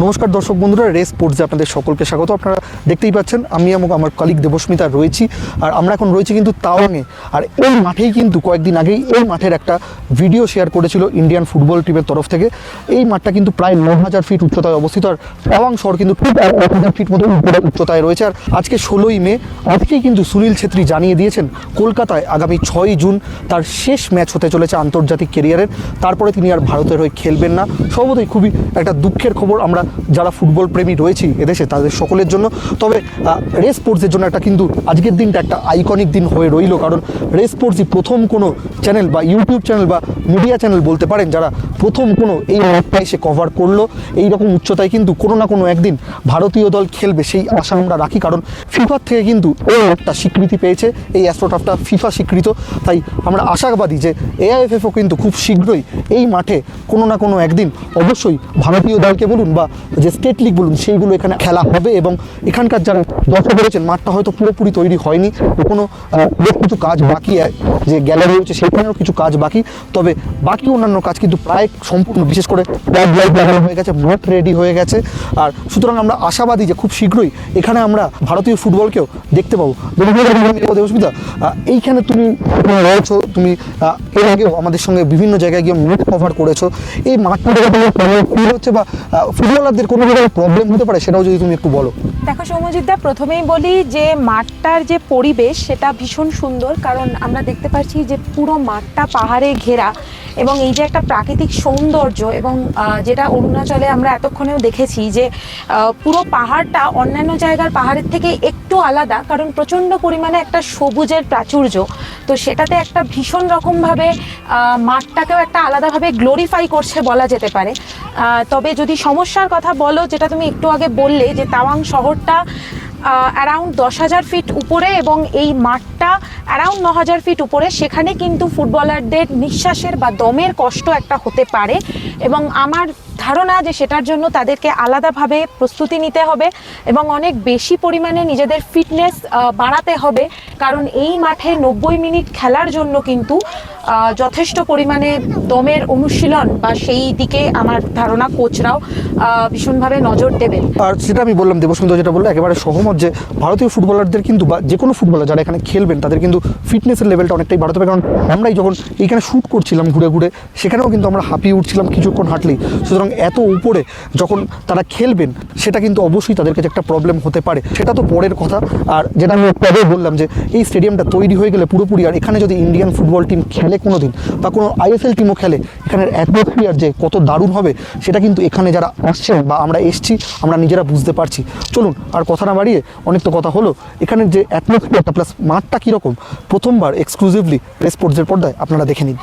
নমস্কার দর্শক বন্ধুরা, রেস স্পোর্টসে আপনাদের সকলকে স্বাগত। আপনারা দেখতেই পাচ্ছেন, আমি এবং আমার কলিগ দেবস্মিতা রয়েছি। আর আমরা এখন রয়েছি কিন্তু তাওয়াংয়ে। আর এই মাঠেই কিন্তু কয়েকদিন আগেই এই মাঠের একটা ভিডিও শেয়ার করেছিল ইন্ডিয়ান ফুটবল টিমের তরফ থেকে। এই মাঠটা কিন্তু প্রায় ন হাজার ফিট উচ্চতায় অবস্থিত। আর তাওয়াং শহর কিন্তু ঠিক এক হাজার ফিট মতো উচ্চতায় রয়েছে। আর আজকে ষোলোই মে, আজকেই কিন্তু সুনীল ছেত্রী জানিয়ে দিয়েছেন, কলকাতায় আগামী ছয়ই জুন তার শেষ ম্যাচ হতে চলেছে আন্তর্জাতিক কেরিয়ারের তারপরে তিনি আর ভারতের হয়ে খেলবেন না। সম্ভবতই খুবই একটা দুঃখের খবর। আমরা যারা ফুটবল প্রেমী রয়েছি এদেশে, তাদের সকলের জন্য। তবে রেস স্পোর্টসের জন্য একটা কিন্তু আজকের দিনটা একটা আইকনিক দিন হয়ে রইল। কারণ রেস স্পোর্টসই প্রথম কোনো চ্যানেল বা ইউটিউব চ্যানেল বা মিডিয়া চ্যানেল বলতে পারেন যারা প্রথম কোনো এই ম্যাচটা সে কভার করল। এই রকম উচ্চতায় কিন্তু কোনো না কোনো একদিন ভারতীয় দল খেলবে সেই আশা আমরা রাখি। কারণ ফিফার থেকে কিন্তু এই একটা স্বীকৃতি পেয়েছে। এই অ্যাস্ট্রোটাফটা ফিফা স্বীকৃত। তাই আমরা আশাবাদী যে এআইএফএফও কিন্তু খুব শীঘ্রই এই মাঠে কোনো না কোনো একদিন অবশ্যই ভারতীয় দলকে বলুন বা যে স্টেট লিগ বলুন, সেইগুলো এখানে খেলা হবে এবং এখানকার যারা দর্শক রয়েছেন, মাঠটা হয়তো পুরোপুরি তৈরি হয়নি। কোনো কিছু কাজ বাকি যে গ্যালারি রয়েছে, সেখানেও কিছু কাজ বাকি। তবে বাকি অন্যান্য কাজ কিন্তু প্রায় সম্পূর্ণ, বিশেষ করে ব্যাগ লাইট লাগানো হয়ে গেছে মাঠ রেডি হয়ে গেছে। আর সুতরাং আমরা আশাবাদী যে খুব শীঘ্রই এখানে আমরা ভারতীয় ফুটবলকেও দেখতে পাবো। দেবস্মিতা এইখানে তুমি রয়েছো, তুমি এর আগেও আমাদের সঙ্গে বিভিন্ন জায়গায় গিয়ে নেট কভার করেছ। এই ফিল হচ্ছে বা ফুটবলারদের কোনো প্রবলেম হতে পারে সেটাও যদি তুমি একটু বলো। দেখো সৌম্যজিৎদা প্রথমেই বলি যে মাঠটার যে পরিবেশ, সেটা ভীষণ সুন্দর। কারণ আমরা দেখতে পাচ্ছি যে পুরো মাঠটা পাহাড়ে ঘেরা। এবং এই যে একটা প্রাকৃতিক সৌন্দর্য এবং যেটা অরুণাচলে আমরা এতক্ষণেও দেখেছি যে পুরো পাহাড়টা অন্যান্য জায়গার পাহাড়ের থেকে একটু আলাদা, কারণ প্রচণ্ড পরিমাণে একটা সবুজের প্রাচুর্য। তো সেটাতে একটা ভীষণ রকমভাবে মাঠটাকেও একটা আলাদাভাবে গ্লোরিফাই করছে বলা যেতে পারে। তবে যদি সমস্যার কথা বলো, যেটা তুমি একটু আগে বললে যে, তাওয়াং শহরটা অ্যারাউন্ড দশ হাজার ফিট উপরে এবং এই মাঠটা অ্যারাউন্ড ন হাজার ফিট উপরে। সেখানে কিন্তু ফুটবলারদের নিঃশ্বাসের বা দমের কষ্ট একটা হতে পারে এবং আমার ধারণা যে সেটার জন্য তাদেরকে আলাদাভাবে প্রস্তুতি নিতে হবে এবং অনেক বেশি পরিমাণে নিজেদের ফিটনেস বাড়াতে হবে। কারণ এই মাঠে নব্বই মিনিট খেলার জন্য কিন্তু যথেষ্ট পরিমাণে দমের অনুশীলন বা সেই দিকে আমার ধারণা কোচরাও ভীষণভাবে নজর দেবেন। আর সেটা আমি বললাম, দেবসুন্দর যেটা বলল, একেবারে সহমত যে ভারতীয় ফুটবলারদের কিন্তু বা যে কোনো ফুটবলার যারা এখানে খেলবেন, তাদের কিন্তু ফিটনেসের লেভেলটা অনেকটাই বাড়াতে হবে। কারণ আমরাই যখন এইখানে শ্যুট করছিলাম ঘুরে ঘুরে, সেখানেও কিন্তু আমরা হাঁপিয়ে উঠছিলাম কিছুক্ষণ হাঁটলেই। সুতরাং এত উপরে যখন তারা খেলবেন, সেটা কিন্তু অবশ্যই তাদের কাছে একটা প্রবলেম হতে পারে। সেটা তো পরের কথা। আর যেটা আমি আগেই বললাম যে, এই স্টেডিয়ামটা তৈরি হয়ে গেলে পুরোপুরি, আর এখানে যদি ইন্ডিয়ান ফুটবল টিম খেলে কোনো দিন বা কোনো আইএসএল টিমও খেলে, এখানের অ্যাটমসফিয়ার যে কত দারুণ হবে, সেটা কিন্তু এখানে যারা আসছেন বা আমরা এসছি, আমরা নিজেরা বুঝতে পারছি। চলুন, আর কথা না বাড়িয়ে অনেক তো কথা হলো, এখানের যে অ্যাটমসফিয়ারটা প্লাস মাঠটা কীরকম, প্রথমবার এক্সক্লুসিভলি রেসপোর্টসের পর্দায় আপনারা দেখে নিন।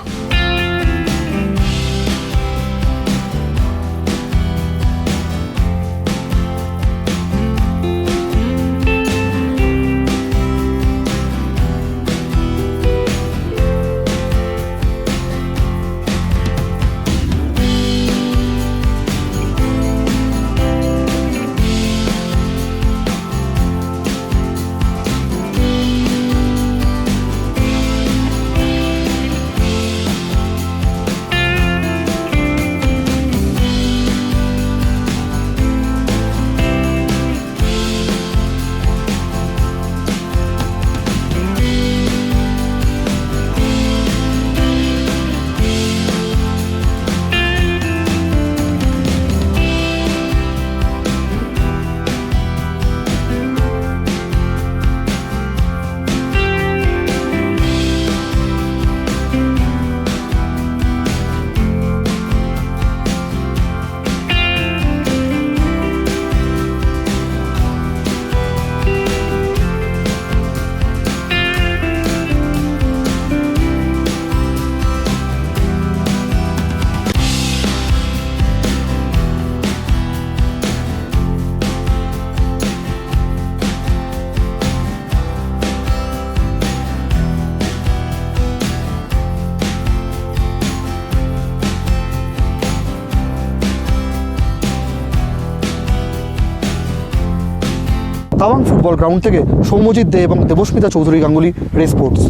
তাওয়াং ফুটবল গ্রাউন্ড থেকে সৌম্যজিৎ দে এবং দেবস্মিতা চৌধুরী গাঙ্গুলি রেস স্পোর্টস।